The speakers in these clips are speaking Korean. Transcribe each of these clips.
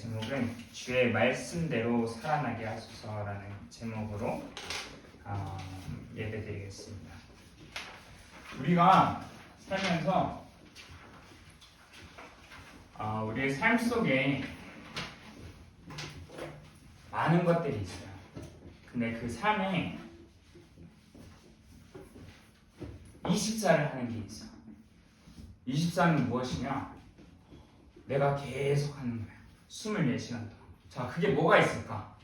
제목은 주의 말씀대로 살아나게 하소서라는 제목으로 어, 예배드리겠습니다. 우리가 살면서 어, 우리의 삶 속에 많은 것들이 있어요. 근데 그 삶에 24를 하는 게 있어. 24는 무엇이냐? 내가 계속 하는 거야. 24시간 동안. 자, 그게 뭐가 있을까?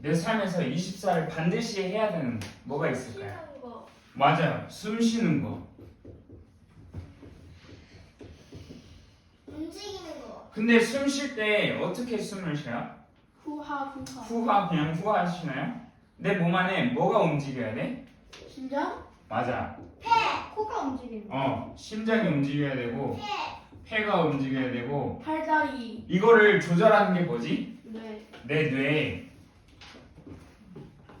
내 삶에서 24를 반드시 해야 되는 거. 뭐가 있을까요? 쉬는 거. 맞아요. 숨 쉬는 거. 움직이는 거. 근데 숨 쉴 때 어떻게 숨을 쉬어요? 후하 후하 후하 그냥 후하 하시나요? 내 몸 안에 뭐가 움직여야 돼? 심장? 맞아. 코가 움직이는 거 어, 심장이 움직여야 되고 폐 가 움직여야 되고 팔다리 이거를 조절하는 게 뭐지? 네 내 뇌.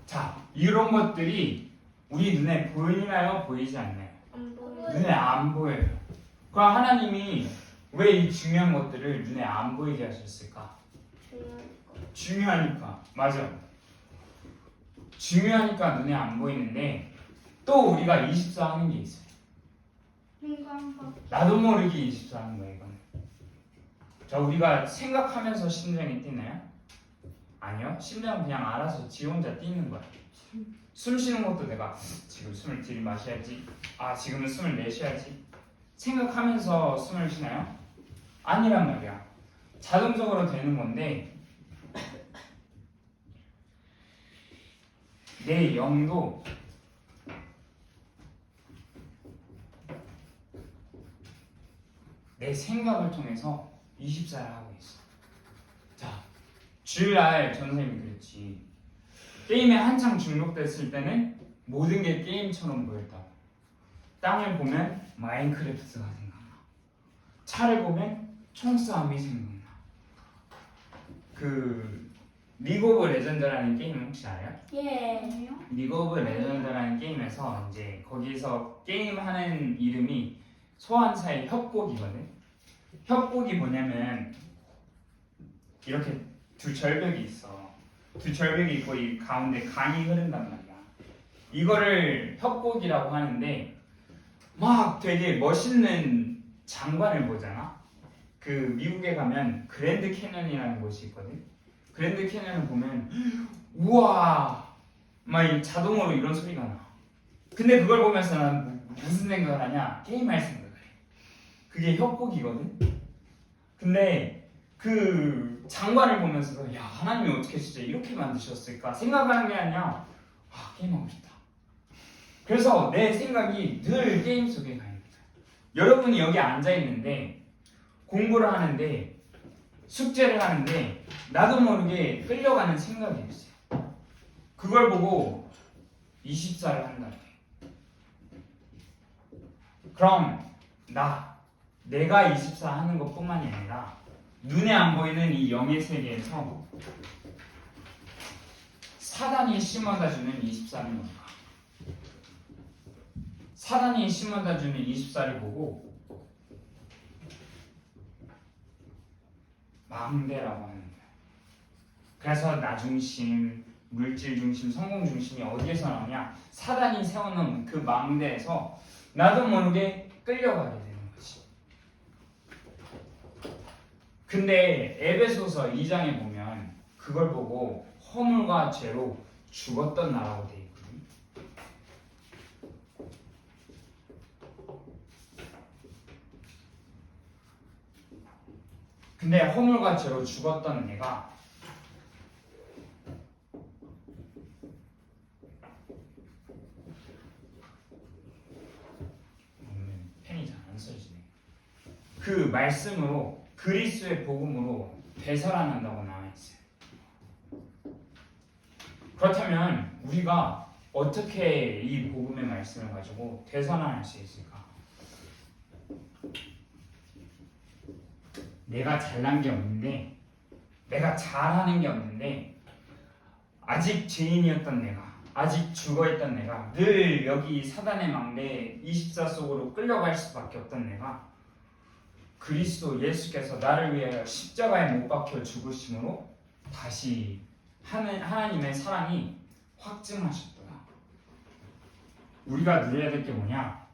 자, 이런 것들이 우리 눈에 보이나요? 보이지 않나요? 안 보여 눈에 안 보여요. 그럼 하나님이 왜 이 중요한 것들을 눈에 안 보이게 하셨을까? 중요하니까. 맞아. 중요하니까 눈에 안 보이는데 또 우리가 24 하는 게 있어요. 나도 모르게 24 하는 거예요, 이거는. 자, 우리가 생각하면서 심장이 뛰나요? 아니요. 심장은 그냥 알아서 지 혼자 뛰는 거야. 숨 쉬는 것도 내가 지금 숨을 들이마셔야지. 아, 지금은 숨을 내쉬어야지. 생각하면서 숨을 쉬나요? 아니란 말이야. 자동적으로 되는 건데 내 영도 내 생각을 통해서 24를 하고 있어. 자, 주일날 전 선생님이 그랬지. 게임에 한창 중독됐을 때는 모든 게 게임처럼 보였다고. 땅을 보면 마인크래프트가 생각나. 차를 보면 총싸움이 생각나. 그 리그 오브 레전드라는 게임 혹시 알아요? 예 리그 오브 레전드라는 게임에서 이제 거기서 게임하는 이름이 소환사의 협곡이거든. 협곡이 뭐냐면 이렇게 두 절벽이 있어. 두 절벽이 있고 이 가운데 강이 흐른단 말이야. 이거를 협곡이라고 하는데 막 되게 멋있는 장관을 보잖아. 그 미국에 가면 그랜드 캐년이라는 곳이 있거든. 그랜드 캐년을 보면 우와 막이 자동으로 이런 소리가 나. 근데 그걸 보면서 난 무- 무슨 생각을 하냐? 게임할 생각을 해. 그게 협곡이거든. 근데 그 장관을 보면서도 야 하나님이 어떻게 진짜 이렇게 만드셨을까 생각하는 게 아니라 아 게임하고 싶다. 그래서 내 생각이 늘 게임 속에 가 있는 거야. 여러분이 여기 앉아 있는데 공부를 하는데 숙제를 하는데 나도 모르게 끌려가는 생각이 있어요. 그걸 보고 24를 한다. 그럼 나 내가 24 하는 것 뿐만이 아니라 눈에 안 보이는 이 영의 세계에서 사단이 심어다 주는 24는 뭔가? 사단이 심어다 주는 24를 보고 망대라고 하는 거야. 그래서 나 중심, 물질 중심, 성공 중심이 어디에서 나오냐? 사단이 세워놓은 그 망대에서 나도 모르게 끌려가게 되는 거지. 근데 에베소서 2장에 보면 그걸 보고 허물과 죄로 죽었던 나라고 돼 있거든. 근데 허물과 죄로 죽었던 내가 오늘 펜이 잘 안 써지네. 그 말씀으로 그리스도의 복음으로 되살아난다고 나와 있어요. 그렇다면 우리가 어떻게 이 복음의 말씀을 가지고 되살아날 수 있을까? 내가 잘난 게 없는데, 내가 잘하는 게 없는데, 아직 죄인이었던 내가, 아직 죽어있던 내가, 늘 여기 사단의 망대 24 속으로 끌려갈 수밖에 없던 내가, 그리스도 예수께서 나를 위하여 십자가에 못 박혀 죽으심으로 다시 하나님의 사랑이 확증하셨더라. 우리가 누려야 될 게 뭐냐?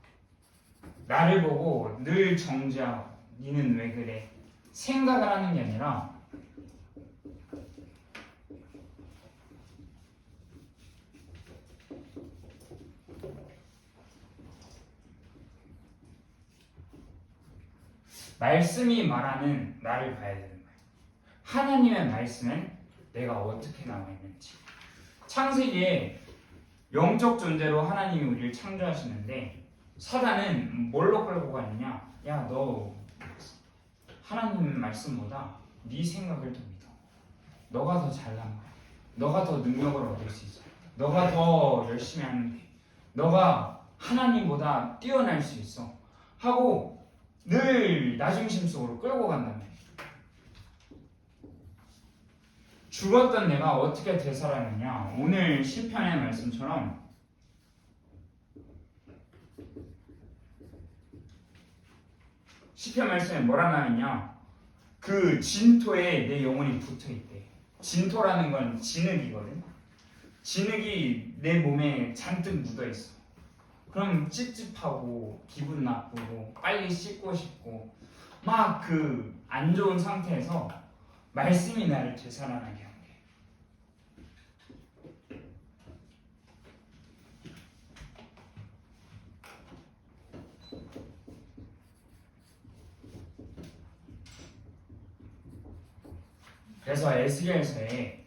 나를 보고 늘 정죄하고 니는 왜 그래? 생각을 하는 게 아니라 말씀이 말하는 나를 봐야 되는 거예요. 하나님의 말씀은 내가 어떻게 나와 있는지. 창세기에 영적 존재로 하나님이 우리를 창조하시는데 사단은 뭘로 끌고 가느냐? 야, 너 하나님 말씀보다 네 생각을 더 믿어. 너가 더 잘난 거야. 너가 더 능력을 얻을 수 있어. 너가 더 열심히 돼. 너가 하나님보다 뛰어날 수 있어. 하고 늘 나중심 속으로 끌고 간단 말이야. 죽었던 내가 어떻게 되살아났냐? 오늘 시편의 말씀처럼 시편 말씀에 뭐라 나왔냐? 그 진토에 내 영혼이 붙어 있대. 진토라는 건 진흙이거든. 진흙이 내 몸에 잔뜩 묻어 있어. 그럼 찝찝하고 기분 나쁘고 빨리 씻고 싶고 막 그 안 좋은 상태에서 말씀이 나를 되살아나게 게. 그래서 에스겔서에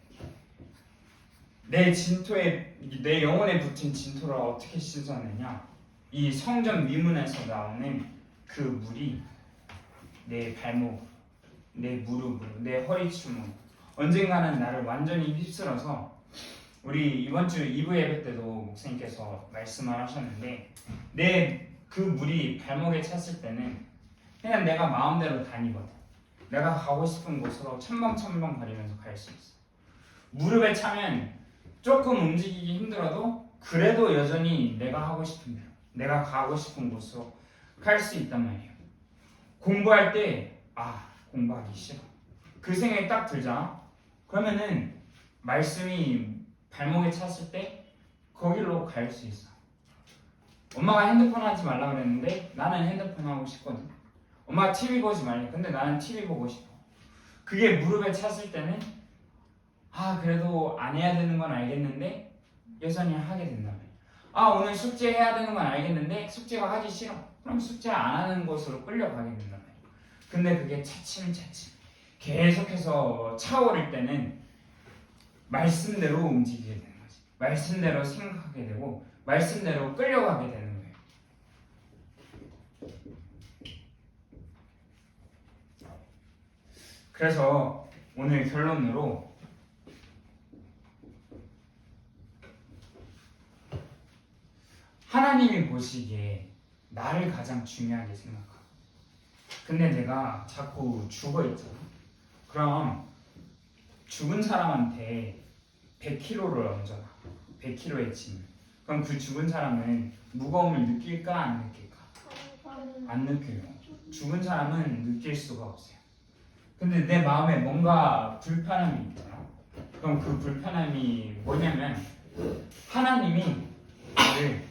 내 진토에 내 영혼에 붙은 진토를 어떻게 씻어내냐? 이 성전 위문에서 나오는 그 물이 내 발목, 내 무릎으로, 내 허리춤으로 언젠가는 나를 완전히 휩쓸어서 우리 이번 주 2부 예배 때도 목사님께서 말씀을 하셨는데 내 그 물이 발목에 찼을 때는 그냥 내가 마음대로 다니거든. 내가 가고 싶은 곳으로 첨벙첨벙 거리면서 갈 수 있어. 무릎에 차면 조금 움직이기 힘들어도 그래도 여전히 내가 하고 싶은 대로 내가 가고 싶은 곳으로 갈 수 있단 말이에요. 공부할 때 아 공부하기 싫어. 그 생각이 딱 들잖아. 그러면은 말씀이 발목에 찼을 때 거기로 갈 수 있어. 엄마가 핸드폰 하지 말라 그랬는데 나는 핸드폰 하고 싶거든. 엄마가 TV 보지 말래. 근데 나는 TV 보고 싶어. 그게 무릎에 찼을 때는 아 그래도 안 해야 되는 건 알겠는데 여전히 하게 된다 말이야. 아 오늘 숙제 해야 되는 건 알겠는데 숙제가 하기 싫어. 그럼 숙제 안 하는 곳으로 끌려가게 말이야. 근데 그게 차츰 차츰 계속해서 차오를 때는 말씀대로 움직이게 되는 거지. 말씀대로 생각하게 되고 말씀대로 끌려가게 되는 거예요. 그래서 오늘 결론으로 하나님이 보시기에 나를 가장 중요하게 생각하고. 근데 내가 자꾸 죽어 있잖아. 그럼 죽은 사람한테 100kg를 얹어놔 100kg의 짐 그럼 그 죽은 사람은 무거움을 느낄까 안 느낄까? 안 느껴요. 죽은 사람은 느낄 수가 없어요. 근데 내 마음에 뭔가 불편함이 있잖아. 그럼 그 불편함이 뭐냐면 하나님이 나를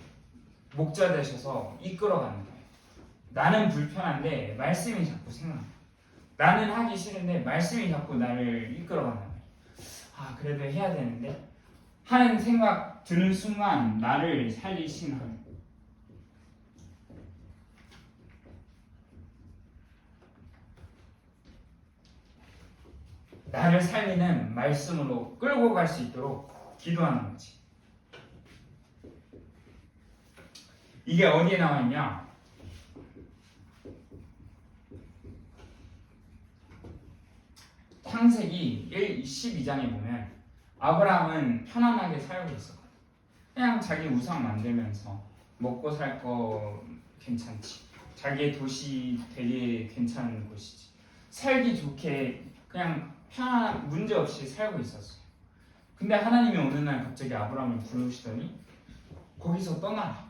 목자 되셔서 이끌어가는 거예요. 나는 불편한데 말씀이 자꾸 생각나. 나는 하기 싫은데 말씀이 자꾸 나를 이끌어간단 말이에요. 아 그래도 해야 되는데 하는 생각 드는 순간 나를 살리신 하나님. 나를 살리는 말씀으로 끌고 갈 수 있도록 기도하는 거지. 이게 어디에 나와 있냐? 창세기 1, 12장에 보면 아브라함은 편안하게 살고 있었거든. 그냥 자기 우상 만들면서 먹고 살 거 괜찮지. 자기의 도시 되게 괜찮은 곳이지. 살기 좋게 그냥 편안 문제 없이 살고 있었어요. 근데 하나님이 어느 날 갑자기 아브라함을 부르시더니 거기서 떠나라.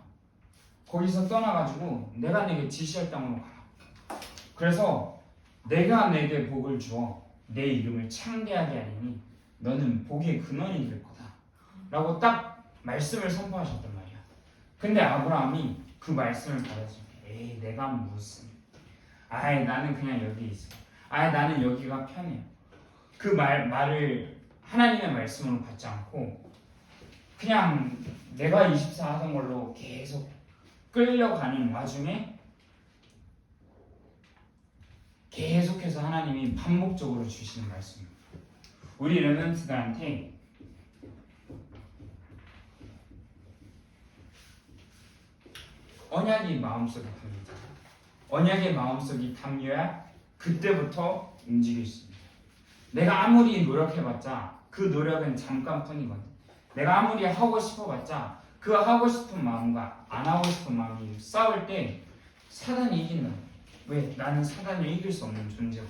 거기서 떠나가지고 내가 내게 지시할 땅으로 가라. 그래서 내가 내게 복을 주어 내 이름을 창대하게 하리니 너는 복의 근원이 될 거다. 라고 딱 말씀을 선포하셨단 말이야. 근데 아브라함이 그 말씀을 받아서 에이 내가 무슨 아이 나는 그냥 여기 있어. 아이 나는 여기가 편해. 그 말 말을 하나님의 말씀으로 받지 않고 그냥 내가 24 하던 걸로 계속 끌려가는 와중에 계속해서 하나님이 반복적으로 주시는 말씀입니다. 우리 레넌트들한테 언약이 마음속에 담깁니다. 언약의 마음속이 담겨야 그때부터 움직일 수 있습니다. 내가 아무리 노력해봤자 그 노력은 잠깐뿐이거든. 내가 아무리 하고 싶어봤자 그 하고 싶은 마음과 안 하고 싶은 마음이 싸울 때 사단이 이긴다. 왜? 나는 사단을 이길 수 없는 존재고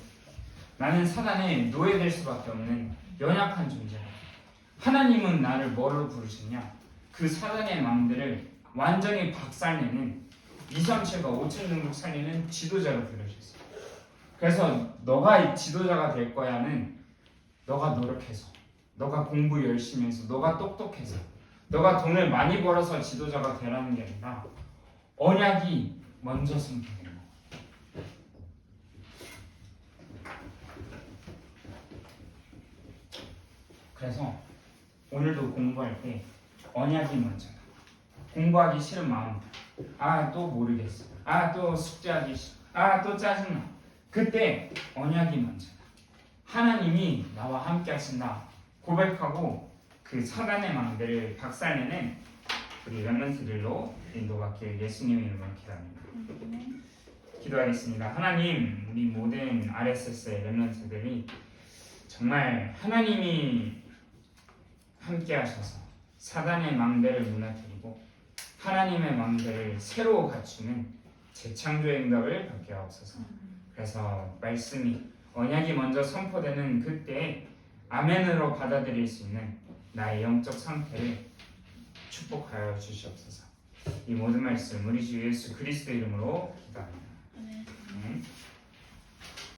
나는 사단에 노예될 수밖에 없는 연약한 존재다. 하나님은 나를 뭐로 부르셨냐? 그 사단의 마음들을 완전히 박살내는 237과 5천 능력 살리는 지도자로 부르셨어. 그래서 너가 지도자가 될 거야는 너가 노력해서, 너가 공부 열심히 해서, 너가 똑똑해서, 너가 돈을 많이 벌어서 지도자가 되라는 게 아니라 언약이 먼저 선포되는 거. 그래서 오늘도 공부할 때 언약이 먼저다. 공부하기 싫은 마음. 아또 모르겠어. 아 또 숙제하기 싫어. 아 또 짜증나. 그때 언약이 먼저다. 하나님이 나와 함께 하신다. 고백하고 그 사단의 망대를 박살내는 우리 렘런트들로 인도받길 예수님 이름으로 기도합니다. 기도하겠습니다. 하나님, 우리 모든 RSS의 렘런트들이 정말 하나님이 함께 하셔서 사단의 망대를 무너뜨리고 하나님의 망대를 새로 갖추는 재창조의 응답을 받게 하옵소서. 그래서 말씀이 언약이 먼저 선포되는 그때 아멘으로 받아들일 수 있는 나의 영적 상태를 축복하여 주시옵소서. 이 모든 말씀 우리 주 예수 그리스도 이름으로 기도합니다. 아멘.